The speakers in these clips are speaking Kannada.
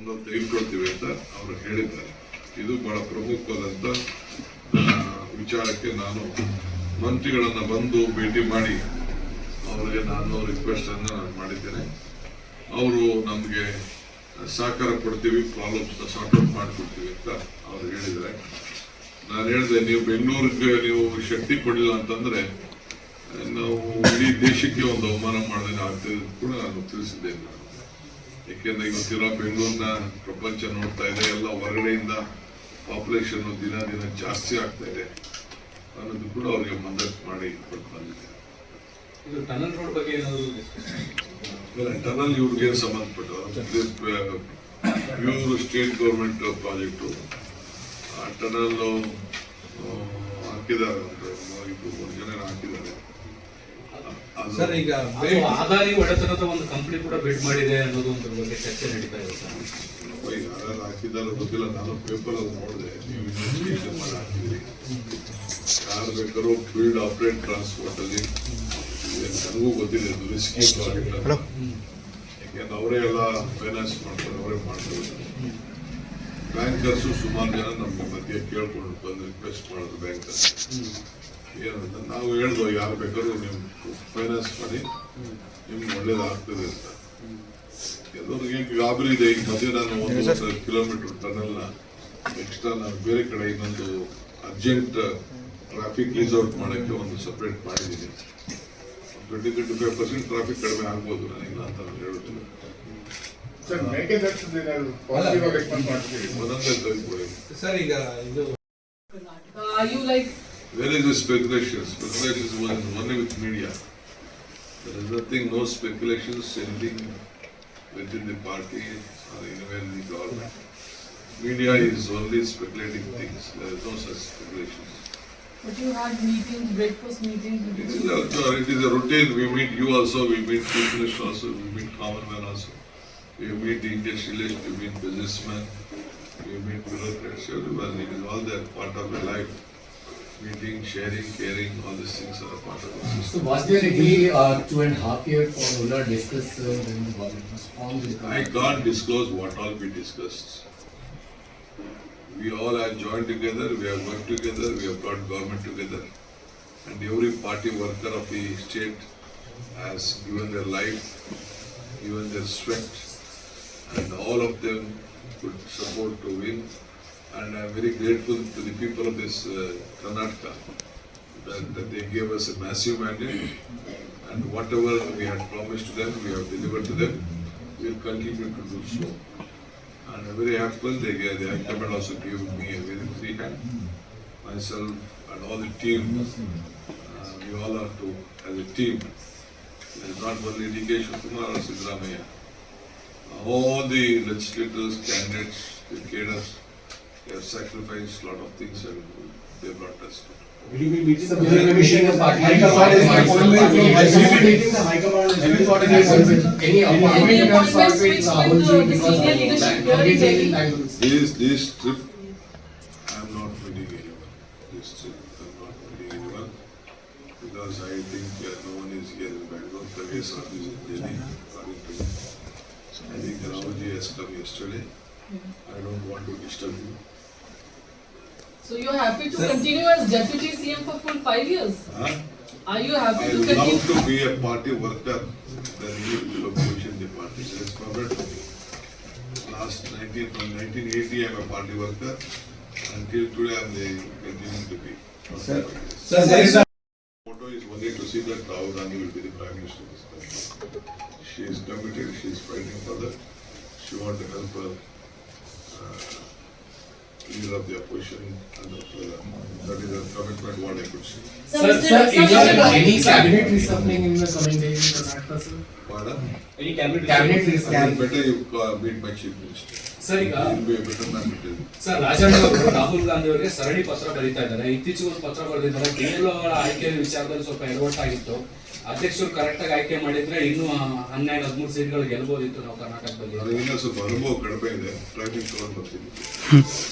ಒಂದು ತೆಗೆದುಕೊಳ್ತೀವಿ ಅಂತ ಅವರು ಹೇಳಿದ್ದಾರೆ. ಇದು ಬಹಳ ಪ್ರಮುಖವಾದಂಥ ವಿಚಾರಕ್ಕೆ ನಾನು ಮಂತ್ರಿಗಳನ್ನು ಬಂದು ಭೇಟಿ ಮಾಡಿ ಅವರಿಗೆ ನಾನು ರಿಕ್ವೆಸ್ಟ್ ಅನ್ನ ನಾನು ಮಾಡಿದ್ದೇನೆ. ಅವರು ನಮಗೆ ಸಹಕಾರ ಕೊಡ್ತೀವಿ ಪ್ರಾಬ್ಲಮ್ಸ್ನ ಸಾರ್ಟ್ ಔಟ್ ಮಾಡಿಕೊಡ್ತೀವಿ ಅಂತ ಅವ್ರು ಹೇಳಿದ್ದಾರೆ. ನಾನು ಹೇಳಿದೆ, ನೀವು ಬೆಂಗಳೂರಿಗೆ ನೀವು ಶಕ್ತಿ ಕೊಡಲಿಲ್ಲ ಅಂತಂದ್ರೆ, ನಾವು ಇಡೀ ದೇಶಕ್ಕೆ ಒಂದು ಅವಮಾನ ಮಾಡಿದ್ರೆ ಆಗ್ತದೆ ಕೂಡ ನಾನು ತಿಳಿಸಿದ್ದೇನೆ ನಾನು. ಯಾಕೆಂದ್ರೆ ಇವತ್ತಿರೋ ಬೆಂಗಳೂರಿನ ಪ್ರಪಂಚ ನೋಡ್ತಾ ಇದೆ. ಎಲ್ಲ ಹೊರಗಡೆಯಿಂದ ಪಾಪ್ಯುಲೇಷನ್ ದಿನ ದಿನ ಜಾಸ್ತಿ ಆಗ್ತಾ ಇದೆ. ಅನ್ನೋದು ಕೂಡ ಅವರಿಗೆ ಮದತ್ ಮಾಡಿ ಕೊಟ್ಟು ಬಂದಿದೆ. ಟನಲ್ ರೋಡ್ ಬಗ್ಗೆ ಏನಾದ್ರು discussion? ಟನಲ್ ಇವ್ರಿಗೆ ಸಂಬಂಧಪಟ್ಟು? ಪ್ಯೂರ್ ಸ್ಟೇಟ್ ಗೌರ್ಮೆಂಟ್ ಪ್ರಾಜೆಕ್ಟು ಆ ಟನಲ್ ಹಾಕಿದ್ದಾರೆ ಒಂದು ಜನ ಹಾಕಿದ್ದಾರೆ. ಸರ್ ಈಗ ಆದಾನಿ ಒಡೆತನದ ಒಂದು ಕಂಪ್ನಿ ಕೂಡ ಬಿಡ್ ಮಾಡಿದೆ ಅನ್ನೋದು ಒಂದು ಬಗ್ಗೆ ಚರ್ಚೆ ನಡೀತಾ ಇದೆ ಸರ್. ಈಗ ಯಾರು ಹಾಕಿದಾರೋ ಗೊತ್ತಿಲ್ಲ ನಾನು ಪೇಪರ್ ಅಲ್ಲಿ ನೋಡಿದೆ. ನೀವು ಇನ್ವೆಸ್ಟಿಗೇಷನ್ ಮಾಡಿ ಹಾಕಿದ್ರಿ ಯಾರು ಬೇಕಾದ್ರೂ ಫೀಲ್ಡ್ ಆಪರೇಟ್ ಟ್ರಾನ್ಸ್ಪೋರ್ಟ್ ಅಲ್ಲಿ ನನಗೂ ಗೊತ್ತಿಲ್ಲ ಇದು ರಿಸ್ಕಿ ಪ್ರಾಜೆಕ್ಟ್ ಅಂತ ಯಾಕೆಂದ್ರೆ ಅವರೇ ಎಲ್ಲ ಫೈನಾನ್ಸ್ ಮಾಡ್ತಾರೆ ಅವರೇ ಮಾಡ್ತಾರೆ. ಬ್ಯಾಂಕರ್ಸು ಸುಮಾರು ಜನ ನಮ್ಮ ಮಧ್ಯೆ ಕೇಳ್ಕೊಂಡು ಬಂದು ರಿಕ್ವೆಸ್ಟ್ ಮಾಡೋದು ಬ್ಯಾಂಕರ್ಸ್ ಏನಂತ ನಾವು ಹೇಳ್ದೋ ಯಾರು ಬೇಕಾದ್ರೂ ನೀವು ಫೈನಾನ್ಸ್ ಮಾಡಿ ನಿಮ್ಗೆ ಒಳ್ಳೇದಾಗ್ತದೆ ಅಂತ. ಕೆಲವ್ರಿಗೆ ಗಾಬರಿ ಇದೆ ಈಗ ಮಧ್ಯೆ ನಾನು ಒಂದು ಕಿಲೋಮೀಟರ್ ಟನಲ್ನ ಎಕ್ಸ್ಟ್ರಾ ನಾನು ಬೇರೆ ಕಡೆ ಇನ್ನೊಂದು ಅರ್ಜೆಂಟ್ ಟ್ರಾಫಿಕ್ ರಿಸರ್ವ್ ಮಾಡೋಕ್ಕೆ ಒಂದು ಸಪ್ರೇಟ್ ಮಾಡಿದ್ದೀನಿ twenty twenty five percent traffic ಕಡಿಮೆ ಆಗ್ಬೋದು ನನಗಿಲ್ಲ ಅಂತ ನಾನು ಹೇಳ್ತೀನಿ. ಸರ್ ಈಗ ಏನಾದ್ರು Is the speculation? Speculation is one- only with media. There is nothing, no speculations, anything within the party or anywhere in the government. Media is only speculating things. There is no such speculations. but you had meetings, breakfast meetings It the a, it is a routine. We meet you also, we meet chief minister also, we meet common man also. We meet the industrialist, we meet businessmen, we meet bureaucrats, everyone. It is all that part of the life. Meeting, sharing, caring, all these things are a part of the system. So was there a delay uh, two and a half year for Ola discuss uh, when the government was formed? the- I can't disclose what all we discussed. We all have joined together, we have worked together, we have brought government together. And every party worker of the state has given their life, given their sweat, and all of them could support to win. And I'm very grateful to the people of this uh, Karnataka that, that they gave us a massive mandate. And whatever we had promised to them, we have delivered to them. We'll continue to do so. And I'm very happy they the Command also gave me a very free hand. Myself and all the team, uh, we all are to, as a team, it is not only D.K. Shivakumar or Sidramaya. All the legislators, candidates, the cadres, they have sacrificed a lot of things and they brought us to. So will you be meeting the party? High command is High only command from- Will you be meeting the high command? Have you got any appointment, any appointment Any you have sought appointments with which Rahul with ji the senior leadership that here in Delhi? This, this trip, I am not meeting anyone. This trip, I am not meeting anyone. Because I think uh, no one is here in Bangalore. Kavi sir is in Delhi, according to me. I think Raoji has come yesterday. I don't want to disturb you. So you're happy to Sir. continue as deputy CM for full five years? Huh? Are you I happy to love continue? to be a party worker than you to position the party. That is covered for me. Last nineteen, from nineteen eighty, I am a party worker. Until today, I am the, continuing to be. Sir. Sir, there is a Motto is only to see that Rahul Gandhi will be the Prime Minister of this country. She is committed, she is fighting for that. She wants to help her uh, leader of the opposition and uh, that is a commitment what I could see. Sir, sir, is there any cabinet reshuffling in the coming days in Karnataka, sir? Pardon? Any cabinet Cabinet I think reshuffling. better you uh, meet my chief minister. Sir ಈಗ He will be a better man to tell you. Sir Rajanna ಅವರು ರಾಹುಲ್ ಗಾಂಧಿ ಅವರಿಗೆ ಸರಣಿ ಪತ್ರ ಬರೀತಾ ಇದ್ದಾರೆ ಇತ್ತೀಚೆಗೆ ಒಂದು ಪತ್ರ ಬರೆದಿದ್ದಾರೆ ಡಿಎಲ್ಒಗಳ ಆಯ್ಕೆ ವಿಚಾರದಲ್ಲಿ ಸ್ವಲ್ಪ ಎಡವಟ್ಟಾಗಿತ್ತು ಅಧ್ಯಕ್ಷರು ಕರೆಕ್ಟ್ ಆಗಿ ಆಯ್ಕೆ ಮಾಡಿದ್ರೆ ಇನ್ನು ಹನ್ನೆರಡು ಹದಿಮೂರು ಸೀಟ್ಗಳು ಗೆಲ್ಬೋದಿತ್ತು ನಾವು ಕರ್ನಾಟಕದಲ್ಲಿ. ಸ್ವಲ್ಪ ಅನುಭವ ಕಡಿಮೆ ಇದೆ. ಟ್ರೈನಿಂಗ್ ತಗೊಂಡು ಬರ್ತೀನಿ.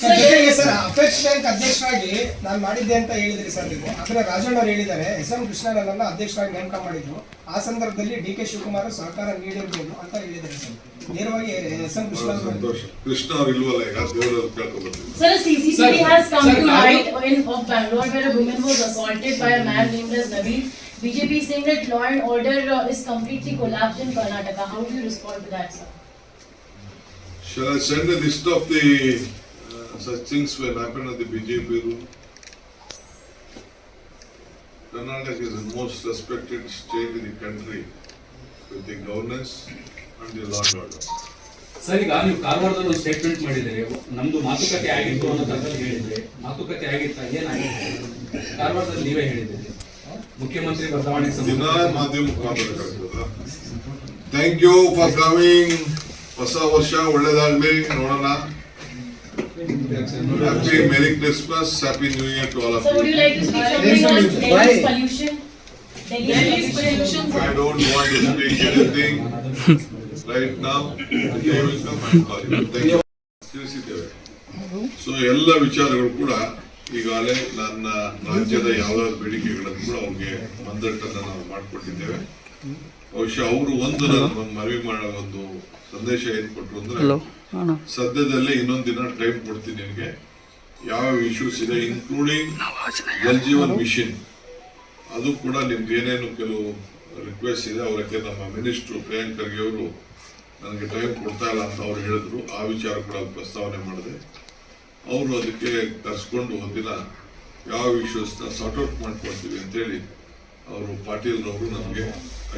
ಸರ್ ಜೊತೆಗೆ ಸರ್ ಅಪೆಕ್ಸ್ ಬ್ಯಾಂಕ್ ಅಧ್ಯಕ್ಷರಾಗಿ ನಾನು ಮಾಡಿದ್ದೆ ಅಂತ ಹೇಳಿದ್ರಿ ಸರ್ ನೀವು. ಅಂದ್ರೆ ರಾಜಣ್ಣ ಅವರು ಹೇಳಿದ್ದಾರೆ. ಎಸ್. ಎಂ. ಕೃಷ್ಣರನ್ನ ಅಧ್ಯಕ್ಷರಾಗಿ ನೇಮಕ ಮಾಡಿದ್ರು. ಆ ಸಂದರ್ಭದಲ್ಲಿ ಡಿ. ಕೆ. ಶಿವಕುಮಾರ್ ಸಹಕಾರ ನೀಡಿರ್ಬೋದು ಅಂತ ಹೇಳಿದ್ದಾರೆ ಸರ್. ನೇರವಾಗಿ ಎಸ್. ಎಂ. ಕೃಷ್ಣ ಸಂತೋಷ. ಕೃಷ್ಣ ಅವ್ರು ಇಲ್ವಲ್ಲ ಈಗ? ದೇವರಲ್ಲಿ ಕೇಳ್ಕೊಂಡ್ ಬರ್ತೀನಿ Sir, a CCTV Sir, has come sir, to I- light in of Bangalore where a woman was assaulted by a man named as Naveen. BJP is saying that law and order uh, is completely collapsed in Karnataka. How do you respond to that, sir? Shall I send a list of the uh, such things will happen at the BJP room? Karnataka is the most respected state in the country with the governance and the law and order. Sir ಈಗ ನೀವು ಕಾರವಾರದಲ್ಲಿ ಒಂದು ಸ್ಟೇಟ್ಮೆಂಟ್ ಮಾಡಿದರೆ ನಮ್ದು ಮಾತುಕತೆ ಆಗಿತ್ತು ಅನ್ನೋ ತರದಲ್ಲಿ ಹೇಳಿದ್ರಿ ಮಾತುಕತೆ ಆಗಿತ್ತ ಏನಾಗಿತ್ತು ಕಾರವಾರದಲ್ಲಿ ನೀವೇ ಹೇಳಿದ್ರಿ ಮುಖ್ಯಮಂತ್ರಿ ಬರ್ದವಾಣ್ ಕಿ ಮಾಧ್ಯಮ ಥ್ಯಾಂಕ್ ಯು ಫಾರ್ coming. ವಸವಶಾ ಒಳ್ಳೆದಾದ್ಮೇ ನೋಣಾ ಅಜ್ಜಿ merry christmas happy new year to all of pollution I don't to anything right now there is call you you so ಎಲ್ಲ ವಿಚಾರಗಳು ಕೂಡ ಈಗಾಗಲೇ ನನ್ನ ರಾಜ್ಯದ ಯಾವ್ದಾದ್ರು ಬೇಡಿಕೆಗಳನ್ನು ಕೂಡ ಅವ್ರಿಗೆ ಮಂದಟ್ಟನ್ನು ನಾವು ಮಾಡಿಕೊಟ್ಟಿದ್ದೇವೆ. ಬಹುಶಃ ಅವರು ಒಂದು ನನ್ನ ಮನವಿ ಮಾಡೋ ಒಂದು ಸಂದೇಶ ಏನ್ ಕೊಟ್ಟರು ಅಂದ್ರೆ ಸದ್ಯದಲ್ಲೇ ಇನ್ನೊಂದು ದಿನ ಟೈಮ್ ಕೊಡ್ತೀನಿ ನಿನಗೆ. ಯಾವ ಇಶ್ಯೂಸ್ ಇದೆ ಇನ್ಕ್ಲೂಡಿಂಗ್ ಜಲ್ ಜೀವನ್ ಮಿಷನ್ ಅದು ಕೂಡ ನಿಮ್ಗೆ ಏನೇನು ಕೆಲವು ರಿಕ್ವೆಸ್ಟ್ ಇದೆ ಅವರಕ್ಕೆ ನಮ್ಮ ಮಿನಿಸ್ಟ್ರು ಪ್ರಿಯಾಂಕ್ ಖರ್ಗೆ ಅವರು ನನಗೆ ಟೈಮ್ ಕೊಡ್ತಾ ಇಲ್ಲ ಅಂತ ಅವ್ರು ಹೇಳಿದ್ರು. ಆ ವಿಚಾರ ಕೂಡ ಪ್ರಸ್ತಾವನೆ ಮಾಡಿದೆ. ಅವರು ಅದಕ್ಕೆ ಕರ್ಸ್ಕೊಂಡು ಒಂದಿನ ಯಾವ ಇಶ್ಯೂಸ್ನ ಸಾರ್ಟ್ ಔಟ್ ಮಾಡ್ಕೊಡ್ತೀವಿ ಅಂತೇಳಿ ಅವರು ಪಾಟೀಲ್ ಅವರು ನಮಗೆ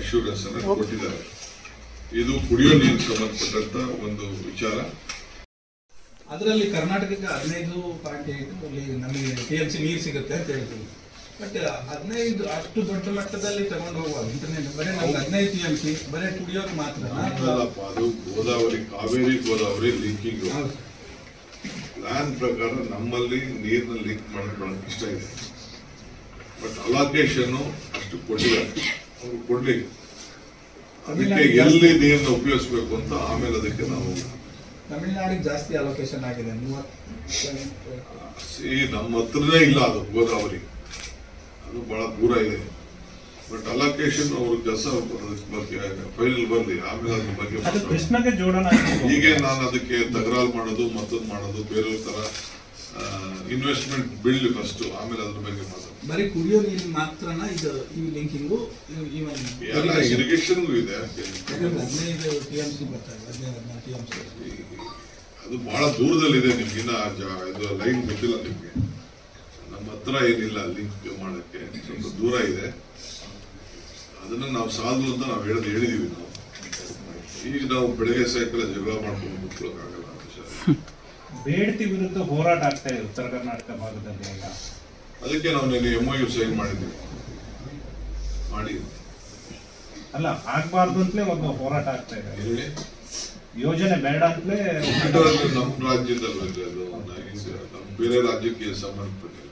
ಅಶ್ಯೂರೆನ್ಸ್ ಅನ್ನು ಕೊಟ್ಟಿದ್ದಾರೆ. ಇದು ಕುಡಿಯೋ ನೀರಿಗೆ ಸಂಬಂಧಪಟ್ಟಂತ ಒಂದು ವಿಚಾರ. ಅದರಲ್ಲಿ ಕರ್ನಾಟಕಕ್ಕೆ ಹದಿನೈದು ಪಾಯಿಂಟ್ ಅಲ್ಲಿ ನಮಗೆ ಟಿ ಎಂ ಸಿ ನೀರು ಸಿಗುತ್ತೆ ಅಂತ ಹೇಳ್ತೀವಿ. ಬಟ್ ಹದಿನೈದು ಅಷ್ಟು ದೊಡ್ಡ ಮಟ್ಟದಲ್ಲಿ ತಗೊಂಡು ಹೋಗುವ ಇಂಟರ್ನೆಟ್ ಬರೀ ನಮ್ಗೆ ಹದಿನೈದು ಟಿ ಎಂ ಸಿ ಬರೀ ಕುಡಿಯೋರು ಮಾತ್ರ ಅಲ್ಲಪ್ಪ ಅದು ಗೋದಾವರಿ ಕಾವೇರಿ ಗೋದಾವರಿ ಲಿಂಕಿಂಗ್. ಪ್ಲಾನ್ ಪ್ರಕಾರ ನಮ್ಮಲ್ಲಿ ನೀರಿನ ಲೀಕ್ ಮಾಡ್ಕೊಳ್ಳೋಕೆ ಇಷ್ಟ ಇದೆ ಬಟ್ ಅಲಾಕೇಶನ್ ಅಷ್ಟು ಕೊಟ್ಟಿಲ್ಲ ಅವರು ಕೊಡಲಿ ಅದಕ್ಕೆ ಎಲ್ಲಿ ನೀರನ್ನ ಉಪಯೋಗಿಸ್ಬೇಕು ಅಂತ ಆಮೇಲೆ ಅದಕ್ಕೆ ನಾವು ತಮಿಳ್ನಾಡಿಗೆ ಜಾಸ್ತಿ ಅಲೋಕೇಶನ್ ಆಗಿದೆ ನಮ್ಮ ಹತ್ರನೇ ಇಲ್ಲ ಅದು ಗೋದಾವರಿ. ಅದು ಬಹಳ ದೂರ ಇದೆ. ಬಟ್ ಅಲೋಕೇಶನ್ ಅವ್ರ ಕೆಲಸ ಬಗ್ಗೆ ಫೈನಲ್ ಬರ್ಲಿ ಆಮೇಲೆ ಅದ್ರ ಬಗ್ಗೆ ಅದು ಮಾತಾಡೋಣ. ಕೃಷ್ಣಗೆ ಜೋಡಣ ಹೀಗೆ ನಾನು ಅದಕ್ಕೆ ತಗರಾಲ್ ಮಾಡೋದು ಮತ್ತೊಂದು ಮಾಡೋದು ಬೇರೆ ತರ ಇನ್ವೆಸ್ಟ್ಮೆಂಟ್ ಬಿಲ್ಡ್ ಫಸ್ಟ್ ಆಮೇಲೆ ಅದ್ರ ಬಗ್ಗೆ ಮಾತಾಡೋದು ಬರೀ ಕುಡಿಯೋ ನೀರು ಮಾತ್ರನ ಇದು ಈ ಲಿಂಕಿಂಗು ಇವನ್ ಎಲ್ಲ ಇರಿಗೇಷನ್ಗೂ ಇದೆ. ಹದಿನೈದು ಟಿ ಎಂ ಸಿ ಬರ್ತಾರೆ ಹದಿನೈದು ಹದಿನಾರು ಟಿ ಎಂ ಸಿ ಅದು ಬಹಳ ದೂರದಲ್ಲಿದೆ ನಿಮ್ಗಿನ್ನ ಜ- ಇದು ಲೈನ್ ಗೊತ್ತಿಲ್ಲ ನಿಮಗೆ. ನಮ್ಮ ಹತ್ರ ಏನಿಲ್ಲ ಲಿಂಕ್ ಮಾಡಕ್ಕೆ ಸ್ವಲ್ಪ ದೂರ ಇದೆ. ಅದನ್ನ ನಾವು ಸಾಧು ಅಂತ ನಾವು ಹೇಳಿ ಹೇಳಿದೀವಿ ನಾವು. ಈಗ ನಾವು ಬೆಳಗ್ಗೆ ಸಾಯಂಕಾಲ ಜಗಳ ಮಾಡ್ಕೊಂಡು ಕೂತ್ಕೊಳ್ಳೋಕ್ಕಾಗಲ್ಲ. ಬೇಡ್ತಿ ವಿರುದ್ಧ ಹೋರಾಟ ಆಗ್ತಾ ಇದೆ ಉತ್ತರ ಕರ್ನಾಟಕ ಭಾಗದಲ್ಲಿ ಈಗ. ಅದಕ್ಕೆ ನಾವು ನಿನ್ನೆ ಎಂ ಯು ಸೈನ್ ಮಾಡಿದ್ವಿ. ಮಾಡಿ. ಅಲ್ಲ ಆಗ್ಬಾರ್ದು ಅಂತಲೇ ಒಂದು ಹೋರಾಟ ಆಗ್ತಾ ಇದೆ. ಯೋಜನೆ ಬೇಡ ಅಂತಲೇ ನಮ್ಮ ರಾಜ್ಯದಲ್ಲಿ ಅದು. ನಮ್ಮ ಬೇರೆ ರಾಜ್ಯಕ್ಕೆ ಸಂಬಂಧಪಟ್ಟಿಲ್ಲ. ರಾಜ್ಯದವರಲ್ಲ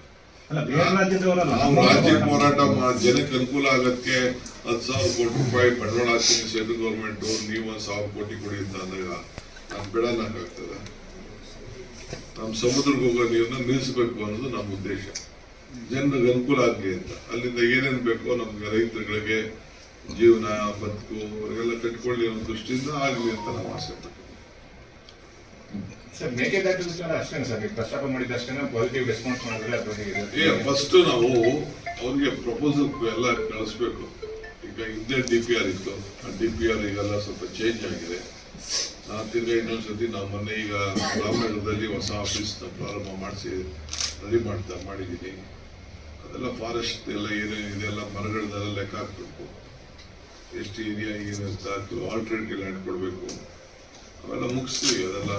ರಾಜ್ಯಕ್ಕೆ ಹೋರಾಟ ಜನಕ್ಕೆ ಅನುಕೂಲ ಆಗಕ್ಕೆ ಹತ್ತು ಸಾವಿರ ಕೋಟಿ ರೂಪಾಯಿ ಬಂಡವಾಳ ಹಾಕ್ತೀನಿ ಸೆಂಟ್ರಲ್ ಗೌರ್ಮೆಂಟ್ ನೀವು ಒಂದು ಸಾವಿರ ಕೋಟಿ ಕೊಡಿ ಅಂತ ಅಂದಾಗ ನಮ್ ಬಿಡೋಣಕ್ಕಾಗ್ತದೆ ನಮ್ ಸಮುದ್ರಕ್ಕೆ ಹೋಗೋ ನೀರನ್ನ ನಿಲ್ಲಿಸಬೇಕು ಅನ್ನೋದು ನಮ್ಮ ಉದ್ದೇಶ. ಜನರಿಗೆ ಅನುಕೂಲ ಆಗಲಿ ಅಂತ. ಅಲ್ಲಿಂದ ಏನೇನ್ ಬೇಕೋ ನಮ್ಗೆ ರೈತರುಗಳಿಗೆ ಜೀವನ, ಬದುಕು, ಅವರಿಗೆಲ್ಲ ಕಟ್ಕೊಳ್ಳಿ ಅನ್ನೋ ದೃಷ್ಟಿಯಿಂದ ಆಗಲಿ ಅಂತ ನಾವು ಆಸೆ ಪಡ್ತೀವಿ. ಸರ್ ಮೇಕೆದಾಟು ಅಷ್ಟೇನೆ ಸರ್ ನೀವು ಪ್ರಸ್ತಾಪ ಮಾಡಿದ ಅಷ್ಟೇ ಪಾಸಿಟಿವ್ ರೆಸ್ಪಾನ್ಸ್ ಮಾಡಿದ್ರೆ ಅದು ಏ ಫಸ್ಟ್ ನಾವು ಅವ್ರಿಗೆ ಪ್ರಪೋಸಲ್ ಎಲ್ಲ ಕಳಿಸ್ಬೇಕು. ಈಗ ಹಿಂದೆ ಡಿ ಪಿ ಆರ್ ಇತ್ತು. ಆ ಡಿ ಪಿ ಆರ್ ಈಗೆಲ್ಲ ಸ್ವಲ್ಪ ಚೇಂಜ್ ಆಗಿದೆ. ಆ, ಇನ್ನೊಂದು ಸತಿ ನಾವು ಮೊನ್ನೆ ಈಗ ರಾಮನಗರದಲ್ಲಿ ಹೊಸ ಆಫೀಸ್ ಪ್ರಾರಂಭ ಮಾಡಿಸಿ ರೆಡಿ ಮಾಡ್ತಾ ಮಾಡಿದ್ದೀನಿ ಅದೆಲ್ಲ ಫಾರೆಸ್ಟ್ ಎಲ್ಲ ಏನೇನು ಇದೆಲ್ಲ ಮರಗಳನ್ನೆಲ್ಲ ಲೆಕ್ಕ ಹಾಕ್ಬೇಕು. ಎಷ್ಟು ಏರಿಯಾ ಏನಿರ್ತಾ ಆಲ್ಟ್ರೇಟ್ ಲ್ಯಾಂಡ್ ಕೊಡಬೇಕು. ಅವೆಲ್ಲ ಮುಗಿಸ್ತೀವಿ. ಅದೆಲ್ಲ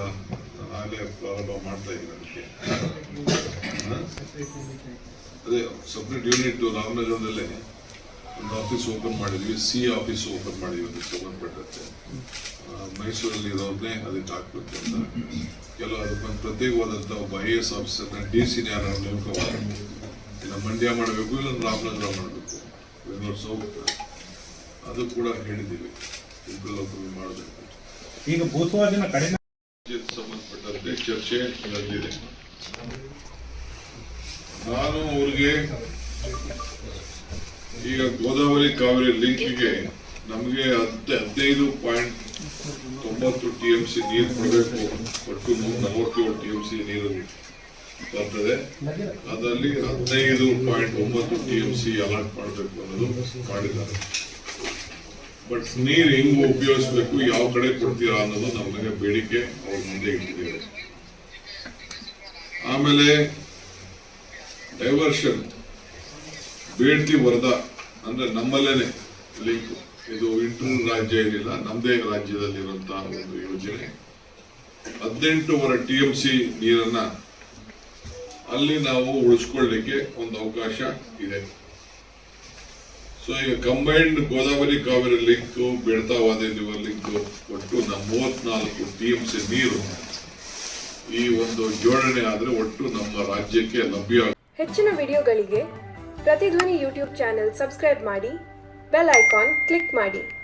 ಪ್ರಾರಂಭ ಮಾಡ್ತಾ ಇದ್ದೀನಿ ಅದಕ್ಕೆ? ಅದೇ ಸಪ್ರೇಟ್ ಯೂನಿಟ್ ರಾಮನಗರದಲ್ಲೇ ಒಂದು ಆಫೀಸ್ ಓಪನ್ ಮಾಡಿದ್ವಿ ಸಿ ಆಫೀಸ್ ಓಪನ್ ಮಾಡಿದ್ವಿ ಅದಕ್ಕೆ ಸಂಬಂಧಪಟ್ಟಂತೆ. ಮೈಸೂರಲ್ಲಿ ಇರೋದನ್ನೇ ಅದಕ್ಕೆ ಹಾಕ್ಬೇಕು ಅಂತ. ಕೆಲವು ಅದಕ್ಕೊಂದು ಪ್ರತ್ಯೇಕವಾದಂಥ ಒಬ್ಬ ಐ ಎ ಎಸ್ ಆಫೀಸರ್ನ ಡಿ ಸಿ ಯಾರು ಇಲ್ಲ ಮಂಡ್ಯ ಮಾಡಬೇಕು ಇಲ್ಲ ರಾಮನಗರ ಮಾಡಬೇಕು. ಬೆಂಗಳೂರು ಸೌತ್. ಅದು ಕೂಡ ಹೇಳಿದ್ದೀವಿ. ಉಪಲೋಕವಿ ಮಾಡಬೇಕು. ಈಗ ಭೂತವಾದಿನ ಕಡಿಮೆ ಚರ್ಚೆ ನಡೆದಿದೆ ನಾನು ಅವ್ರಿಗೆ ಈಗ ಗೋದಾವರಿ ಕಾವೇರಿ ಲಿಂಕ್ಗೆ ನಮಗೆ ಹದ್ ಹದಿನೈದು ಪಾಯಿಂಟ್ ತೊಂಬತ್ತು ಟಿ ಎಂ ಸಿ ನೀರು ಕೊಡಬೇಕು. ಒಟ್ಟು ನಲವತ್ತೇಳು ಟಿ ಎಂ ಸಿ ನೀರು ಬರ್ತದೆ. ಅದರಲ್ಲಿ ಹದಿನೈದು ಪಾಯಿಂಟ್ ಒಂಬತ್ತು ಟಿ ಎಂ ಸಿ ಅಲಾಟ್ ಮಾಡಬೇಕು ಅನ್ನೋದು ಮಾಡಿದ್ದಾರೆ. ಬಟ್ ನೀರು ಹೆಂಗ್ ಉಪಯೋಗಿಸ್ಬೇಕು? ಯಾವ ಕಡೆ ಕೊಡ್ತೀರಾ ಅನ್ನೋದು ನಮಗೆ ಬೇಡಿಕೆ ಅವ್ರ ಮುಂದೆ ಇಟ್ಟಿದ್ದೇವೆ. ಆಮೇಲೆ ಡೈವರ್ಷನ್ ಬೇಡ್ತಿ ವರ್ಧಾ ಅಂದ್ರೆ ನಮ್ಮಲ್ಲೇನೆ ಲಿಂಕ್ ಇದು ಇಂಟರ್ ರಾಜ್ಯ ಏನಿಲ್ಲ ನಮ್ಮದೇ ರಾಜ್ಯದಲ್ಲಿರುವಂತಹ ಒಂದು ಯೋಜನೆ. ಹದಿನೆಂಟೂವರೆ ಟಿ ಎಂ ಸಿ ನೀರನ್ನ ಅಲ್ಲಿ ನಾವು ಉಳಿಸ್ಕೊಳ್ಳಿಕ್ಕೆ ಒಂದು ಅವಕಾಶ ಇದೆ. ಸೊ ಈಗ ಕಂಬೈನ್ಡ್ ಗೋದಾವರಿ ಕಾವೇರಿ ಲಿಂಕ್ ಬೆಳ್ತಾವಾದ ಲಿಂಕ್ ಒಟ್ಟು ನಮ್ಮ ಮೂವತ್ನಾಲ್ಕು ಟಿ ನೀರು ಈ ಒಂದು ಜೋಡಣೆ ಆದ್ರೆ ಒಟ್ಟು ನಮ್ಮ ರಾಜ್ಯಕ್ಕೆ ಲಭ್ಯ ಹೆಚ್ಚಿನ ವಿಡಿಯೋಗಳಿಗೆ ಪ್ರತಿಧ್ವನಿ ಯೂಟ್ಯೂಬ್ ಚಾನೆಲ್ ಸಬ್ಸ್ಕ್ರೈಬ್ ಮಾಡಿ, ಬೆಲ್ ಐಕಾನ್ ಕ್ಲಿಕ್ ಮಾಡಿ.